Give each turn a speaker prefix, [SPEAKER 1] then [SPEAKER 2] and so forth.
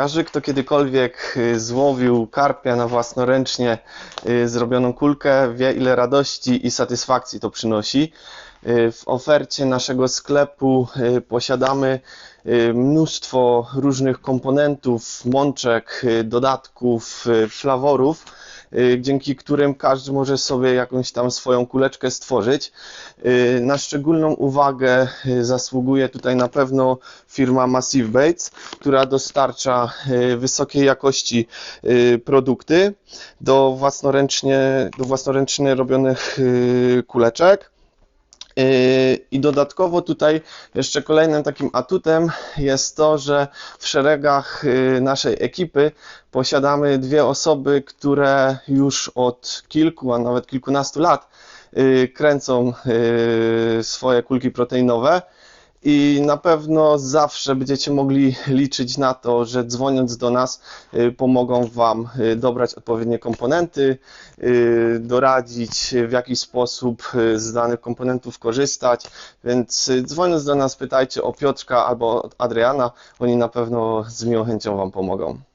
[SPEAKER 1] Każdy, kto kiedykolwiek y, złowił karpia na własnoręcznie y, zrobioną kulkę, wie ile radości i satysfakcji to przynosi. Y, W ofercie naszego sklepu posiadamy mnóstwo różnych komponentów, mączek, dodatków, flaworów, dzięki którym każdy może sobie jakąś tam swoją kuleczkę stworzyć. Y, Na szczególną uwagę y, zasługuje tutaj na pewno firma Massive Baits, która dostarcza y, wysokiej jakości y, produkty do własnoręcznie, do własnoręcznie robionych y, kuleczek. I dodatkowo tutaj jeszcze kolejnym takim atutem jest to, że w szeregach yy, naszej ekipy posiadamy dwie osoby, które już od kilku, a nawet kilkunastu lat yy, kręcą yy, swoje kulki proteinowe. I na pewno zawsze będziecie mogli liczyć na to, że dzwoniąc do nas, y, pomogą Wam y, dobrać odpowiednie komponenty, y, doradzić w jaki sposób z danych komponentów korzystać. Więc dzwoniąc do nas, pytajcie o Piotrka albo Adriana, oni na pewno z miłą chęcią Wam pomogą.